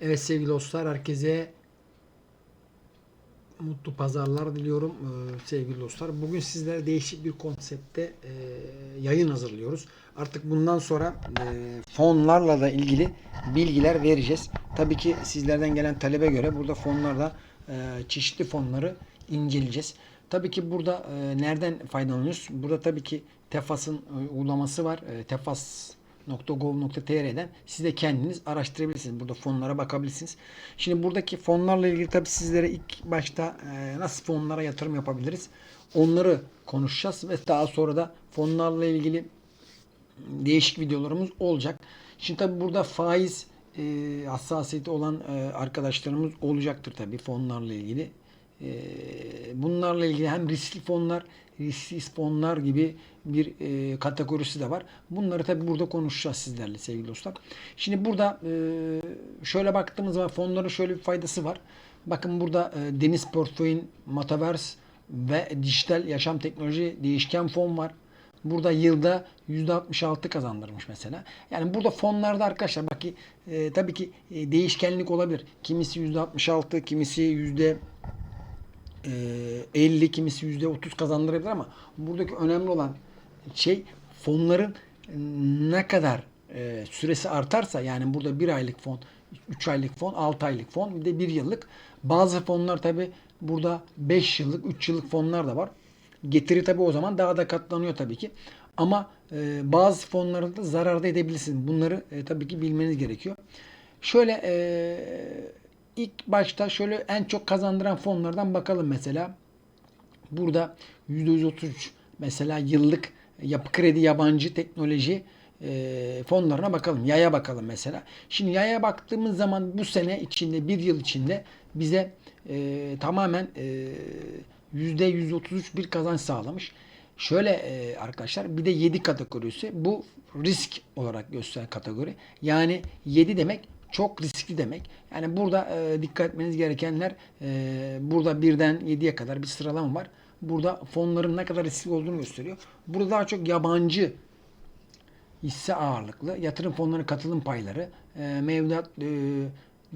Evet sevgili dostlar herkese mutlu pazarlar diliyorum ee, sevgili dostlar. Bugün sizlere değişik bir konsepte e, yayın hazırlıyoruz. Artık bundan sonra e, fonlarla da ilgili bilgiler vereceğiz. Tabii ki sizlerden gelen talebe göre burada fonlarda e, çeşitli fonları inceleyeceğiz. Tabii ki burada e, nereden faydalanıyoruz? Burada tabii ki Tefas'ın uygulaması var. E, Tefas .gov.tr'den siz de kendiniz araştırabilirsiniz. Burada fonlara bakabilirsiniz. Şimdi buradaki fonlarla ilgili tabii sizlere ilk başta e, nasıl fonlara yatırım yapabiliriz? Onları konuşacağız ve daha sonra da fonlarla ilgili değişik videolarımız olacak. Şimdi tabii burada faiz e, hassasiyeti olan e, arkadaşlarımız olacaktır tabii fonlarla ilgili. Bunlarla ilgili hem riskli fonlar, risksiz fonlar gibi bir kategorisi de var. Bunları tabii burada konuşacağız sizlerle sevgili dostlar. Şimdi burada şöyle baktığımız zaman fonların şöyle bir faydası var. Bakın burada deniz portföyün Metaverse ve dijital yaşam teknoloji değişken fon var. Burada yılda %66 kazandırmış mesela. Yani burada fonlarda arkadaşlar bak ki e, tabii ki e, değişkenlik olabilir. Kimisi %66, kimisi e, 50, kimisi %30 kazandırabilir ama buradaki önemli olan şey fonların ne kadar e, süresi artarsa yani burada bir aylık fon, 3 aylık fon, 6 aylık fon bir de 1 yıllık. Bazı fonlar tabi burada 5 yıllık, 3 yıllık fonlar da var. Getiri tabi o zaman daha da katlanıyor tabii ki. Ama e, bazı fonları da zararda edebilirsiniz. Bunları e, tabii ki bilmeniz gerekiyor. Şöyle e, ilk başta şöyle en çok kazandıran fonlardan bakalım mesela. Burada %133 mesela yıllık yapı kredi yabancı teknoloji e, fonlarına bakalım. Yaya bakalım mesela. Şimdi yaya baktığımız zaman bu sene içinde bir yıl içinde bize e, tamamen e, %133 bir kazanç sağlamış. Şöyle e, arkadaşlar bir de 7 kategorisi bu risk olarak gösteren kategori. Yani 7 demek çok riskli demek. Yani burada e, dikkat etmeniz gerekenler e, burada birden 7'ye kadar bir sıralama var. Burada fonların ne kadar riskli olduğunu gösteriyor. Burada daha çok yabancı hisse ağırlıklı yatırım fonlarının katılım payları, e, mevduat e,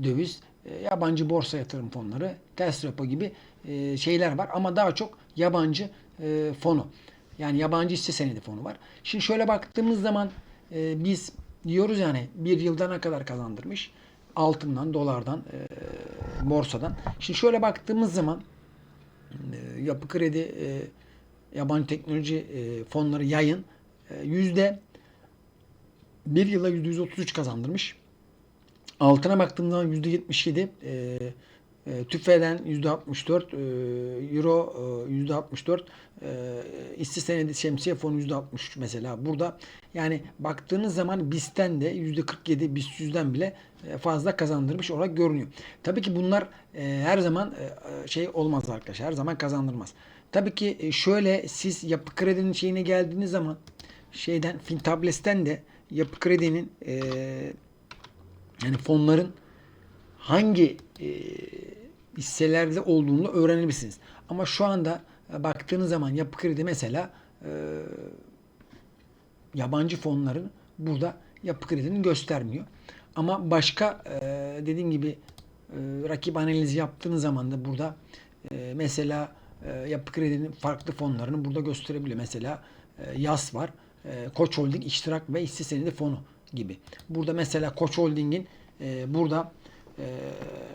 döviz, e, yabancı borsa yatırım fonları, ters repo gibi e, şeyler var ama daha çok yabancı e, fonu. Yani yabancı hisse senedi fonu var. Şimdi şöyle baktığımız zaman biz diyoruz yani bir yılda ne kadar kazandırmış? Altından, dolardan, e, borsadan. Şimdi şöyle baktığımız zaman e, yapı kredi, e, yabancı teknoloji e, fonları yayın e, yüzde bir yıla yüzde 133 kazandırmış. Altına baktığımız zaman yüzde 77, e, e, TÜFE'den %64, e, Euro e, %64, e, şemsiye fonu %63 mesela. Burada yani baktığınız zaman BIST'ten de %47, BIST 100'den bile e, fazla kazandırmış olarak görünüyor. Tabii ki bunlar e, her zaman e, şey olmaz arkadaşlar. Her zaman kazandırmaz. Tabii ki şöyle siz yapı kredinin şeyine geldiğiniz zaman şeyden Fintables'ten de yapı kredinin yani fonların hangi hisselerde olduğunu öğrenebilirsiniz. Ama şu anda baktığınız zaman yapı kredi mesela e, yabancı fonların burada yapı kredinin göstermiyor. Ama başka e, dediğim gibi e, rakip analizi yaptığınız zaman da burada mesela e, yapı kredinin farklı fonlarını burada gösterebiliyor. Mesela e, YAS var. Koç Holding iştirak ve hisse senedi fonu gibi. Burada mesela Koç Holding'in burada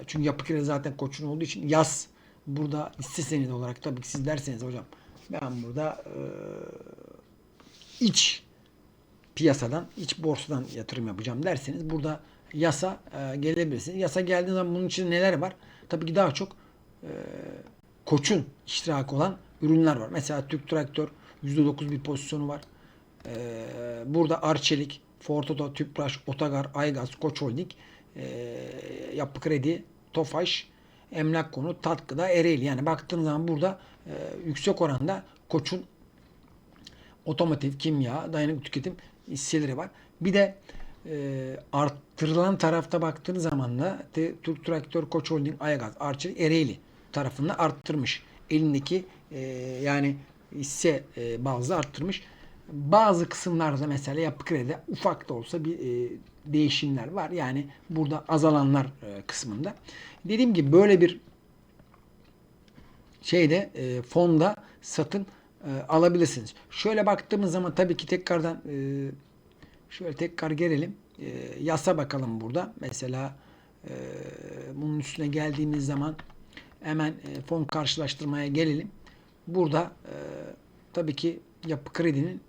çünkü yapı kredi zaten koçun olduğu için yaz burada hisse senedi olarak tabii ki siz derseniz hocam ben burada e, iç piyasadan, iç borsadan yatırım yapacağım derseniz burada yasa e, gelebilirsiniz. Yasa geldiği zaman bunun için neler var? Tabii ki daha çok e, koçun iştirakı olan ürünler var. Mesela Türk Traktör %9 bir pozisyonu var. E, burada Arçelik, Fortoto, Tüpraş, Otogar, Aygaz, Koç Holding e, Yapı Kredi, Tofaş, Emlak Konu, Tatkıda, Ereğli. Yani baktığınız zaman burada e, yüksek oranda Koç'un otomotiv, kimya, dayanıklı tüketim hisseleri var. Bir de e, arttırılan tarafta baktığınız zaman da Türk Traktör, Koç Holding, Aygaz, Arçelik, Ereğli tarafında arttırmış. Elindeki e, yani hisse e, bazlı arttırmış. Bazı kısımlarda mesela yapı kredide ufak da olsa bir e, değişimler var. Yani burada azalanlar e, kısmında. Dediğim gibi böyle bir şeyde e, fonda satın e, alabilirsiniz. Şöyle baktığımız zaman tabii ki tekrardan e, şöyle tekrar gelelim. E, yasa bakalım burada. Mesela e, bunun üstüne geldiğimiz zaman hemen e, fon karşılaştırmaya gelelim. Burada e, tabii ki yapı kredinin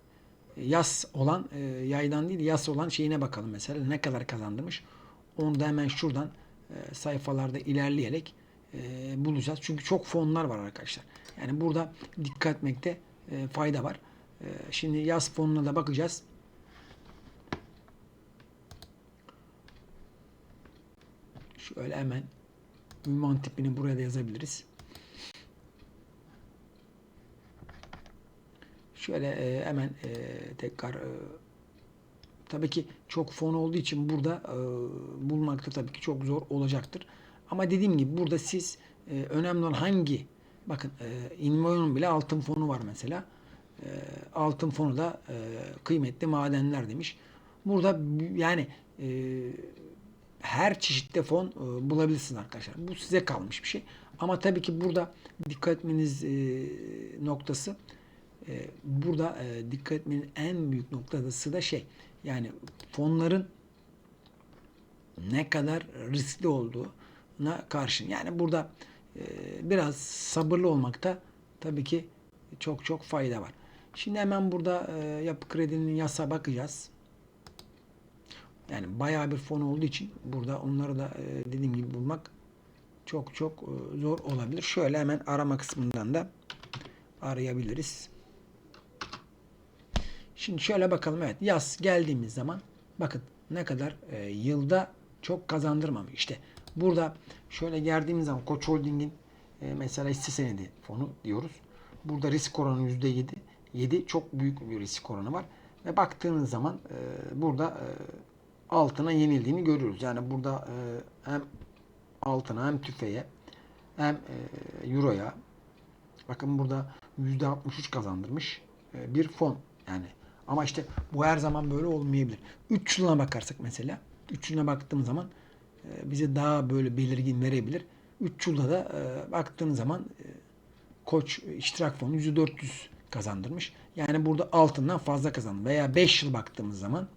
yas olan e, yaydan değil yas olan şeyine bakalım mesela ne kadar kazandırmış. Onu da hemen şuradan e, sayfalarda ilerleyerek e, bulacağız. Çünkü çok fonlar var arkadaşlar. Yani burada dikkat etmekte e, fayda var. E, şimdi yaz fonuna da bakacağız. Şöyle hemen ünvan tipini buraya da yazabiliriz. Şöyle e, hemen e, tekrar e, tabii ki çok fon olduğu için burada bulmakta tabii ki çok zor olacaktır. Ama dediğim gibi burada siz önemli olan hangi bakın Inmoyon'un bile altın fonu var mesela. Altın fonu da kıymetli madenler demiş. Burada yani her çeşitte fon bulabilirsiniz arkadaşlar. Bu size kalmış bir şey. Ama tabii ki burada dikkat etmeniz noktası burada e, dikkat etmenin en büyük noktası da şey yani fonların ne kadar riskli olduğuna karşın. Yani burada e, biraz sabırlı olmakta tabii ki çok çok fayda var. Şimdi hemen burada e, yapı kredinin yasa bakacağız. Yani bayağı bir fon olduğu için burada onları da dediğim gibi bulmak çok çok zor olabilir. Şöyle hemen arama kısmından da arayabiliriz. Şimdi şöyle bakalım. Evet yaz geldiğimiz zaman bakın ne kadar e, yılda çok kazandırmamış. İşte burada şöyle geldiğimiz zaman Koç Holding'in e, mesela hisse senedi fonu diyoruz. Burada risk oranı %7. 7 çok büyük bir risk oranı var. Ve baktığınız zaman e, burada e, altına yenildiğini görüyoruz. Yani burada e, hem altına hem tüfeğe hem e, euroya bakın burada %63 kazandırmış e, bir fon. Yani ama işte bu her zaman böyle olmayabilir. 3 yılına bakarsak mesela 3 yılına baktığım zaman e, bize daha böyle belirgin verebilir. 3 yılda da e, baktığın zaman e, Koç iştirak fonu %400 kazandırmış. Yani burada altından fazla kazandı. Veya 5 yıl baktığımız zaman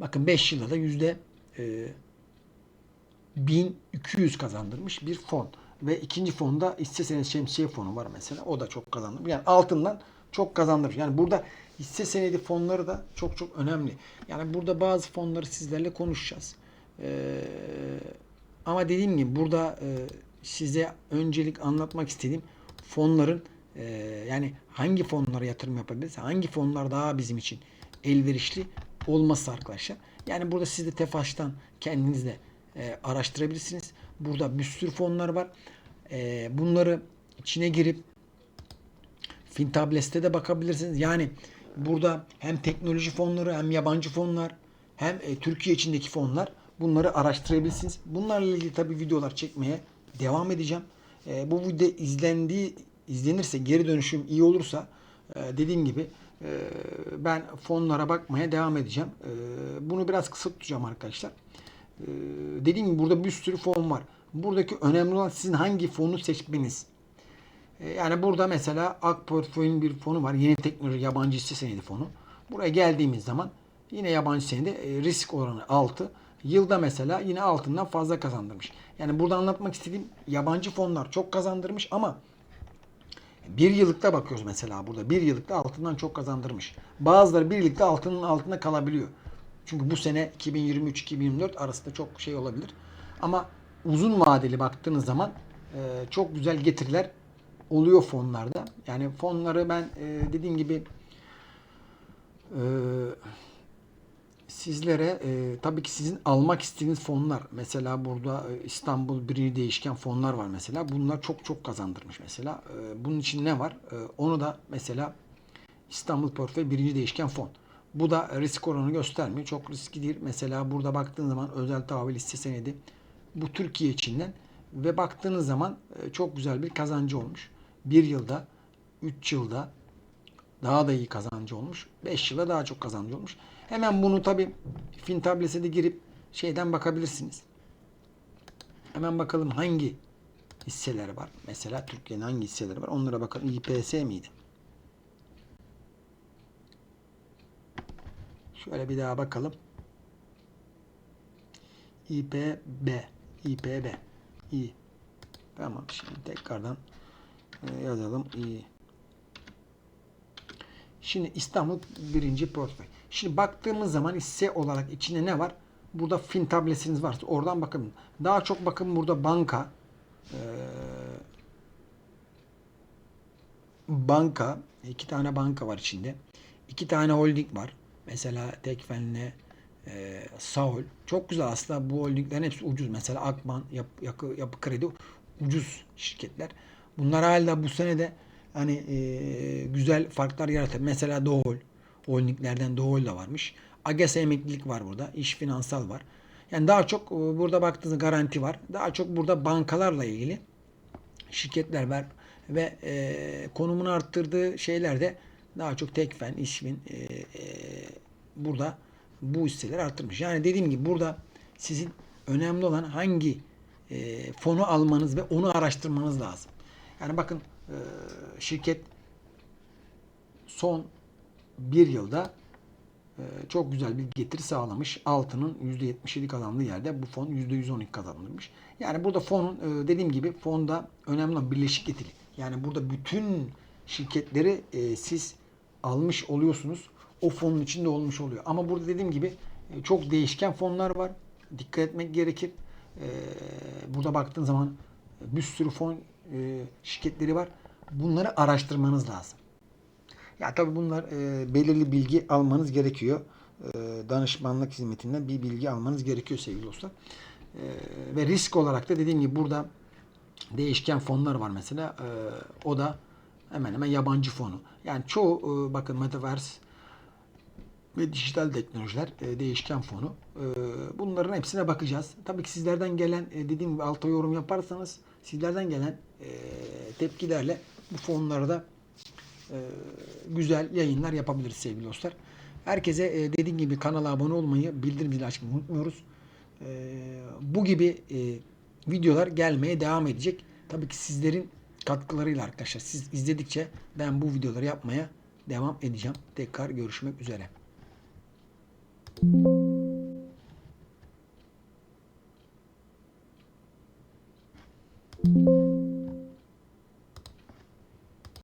bakın 5 yılda da yüzde e, 1200 kazandırmış bir fon. Ve ikinci fonda hisse senedi şemsiye fonu var mesela. O da çok kazandırmış. Yani altından çok kazandırmış. Yani burada hisse senedi fonları da çok çok önemli. Yani burada bazı fonları sizlerle konuşacağız. Ee, ama dediğim gibi burada e, size öncelik anlatmak istediğim fonların e, yani hangi fonlara yatırım yapabiliriz? Hangi fonlar daha bizim için elverişli olması arkadaşlar. Yani burada siz de tefaştan kendiniz de e, araştırabilirsiniz. Burada bir sürü fonlar var. E, bunları içine girip Fintables'te de bakabilirsiniz. Yani burada hem teknoloji fonları hem yabancı fonlar hem e, Türkiye içindeki fonlar bunları araştırabilirsiniz. Bunlarla ilgili tabii videolar çekmeye devam edeceğim. E, bu video izlendiği izlenirse geri dönüşüm iyi olursa e, dediğim gibi e, ben fonlara bakmaya devam edeceğim. E, bunu biraz kısa tutacağım arkadaşlar. E, dediğim gibi burada bir sürü fon var. Buradaki önemli olan sizin hangi fonu seçmeniz. E, yani burada mesela Ak Portföy'ün bir fonu var. Yeni teknoloji yabancı hisse senedi fonu. Buraya geldiğimiz zaman yine yabancı senedi e, risk oranı 6. Yılda mesela yine altından fazla kazandırmış. Yani burada anlatmak istediğim yabancı fonlar çok kazandırmış ama bir yıllıkta bakıyoruz mesela burada. Bir yıllıkta altından çok kazandırmış. Bazıları bir yıllıkta altının altında kalabiliyor. Çünkü bu sene 2023-2024 arasında çok şey olabilir. Ama uzun vadeli baktığınız zaman e, çok güzel getiriler oluyor fonlarda. Yani fonları ben e, dediğim gibi e, sizlere e, tabii ki sizin almak istediğiniz fonlar mesela burada e, İstanbul birinci değişken fonlar var mesela. Bunlar çok çok kazandırmış mesela. E, bunun için ne var? E, onu da mesela İstanbul portföy birinci değişken fon. Bu da risk oranı göstermiyor. Çok riskli değil. Mesela burada baktığın zaman özel tahvil hisse senedi bu Türkiye içinden ve baktığınız zaman e, çok güzel bir kazancı olmuş. Bir yılda, üç yılda, daha da iyi kazancı olmuş. 5 yılda daha çok kazancı olmuş. Hemen bunu tabi fin tablese de girip şeyden bakabilirsiniz. Hemen bakalım hangi hisseleri var. Mesela Türkiye'nin hangi hisseleri var. Onlara bakalım. İPS miydi? Şöyle bir daha bakalım. İPB. İPB. İyi. Tamam. Şimdi tekrardan e, yazalım. İyi. Şimdi İstanbul birinci portföy. Şimdi baktığımız zaman hisse olarak içinde ne var? Burada fin tablesiniz varsa oradan bakın. Daha çok bakın burada banka e, banka iki tane banka var içinde. İki tane holding var. Mesela Tekfen'le e, Saul. Çok güzel aslında bu holdinglerin hepsi ucuz. Mesela Akban, Yap, Yapı, Yapı Kredi ucuz şirketler. Bunlar hala bu senede hani e, güzel farklar yaratır. Mesela Doğul. Holdinglerden Doğul da varmış. Ages emeklilik var burada. İş finansal var. Yani daha çok e, burada baktığınız garanti var. Daha çok burada bankalarla ilgili şirketler var ve e, konumunu arttırdığı şeylerde daha çok Tekfen, İşvin e, e, burada bu hisseleri arttırmış. Yani dediğim gibi burada sizin önemli olan hangi e, fonu almanız ve onu araştırmanız lazım. Yani bakın e, şirket son bir yılda e, çok güzel bir getiri sağlamış. Altının %77 kazandığı yerde bu fon %112 kazanılmış. Yani burada fonun e, dediğim gibi fonda önemli olan birleşik getiri. Yani burada bütün şirketleri siz almış oluyorsunuz. O fonun içinde olmuş oluyor. Ama burada dediğim gibi çok değişken fonlar var. Dikkat etmek gerekir. Burada baktığın zaman bir sürü fon e, şirketleri var. Bunları araştırmanız lazım. Ya tabii bunlar e, belirli bilgi almanız gerekiyor. E, danışmanlık hizmetinden bir bilgi almanız gerekiyor sevgili dostlar. E, ve risk olarak da dediğim gibi burada değişken fonlar var mesela. E, o da hemen hemen yabancı fonu. Yani çoğu e, bakın Metaverse ve dijital teknolojiler e, değişken fonu. E, bunların hepsine bakacağız. Tabii ki sizlerden gelen e, dediğim gibi alta yorum yaparsanız sizlerden gelen e, tepkilerle bu fonlarda e, güzel yayınlar yapabiliriz sevgili dostlar. Herkese e, dediğim gibi kanala abone olmayı, bildirim zili açmayı unutmuyoruz. E, bu gibi e, videolar gelmeye devam edecek. Tabii ki sizlerin katkılarıyla arkadaşlar. Siz izledikçe ben bu videoları yapmaya devam edeceğim. Tekrar görüşmek üzere.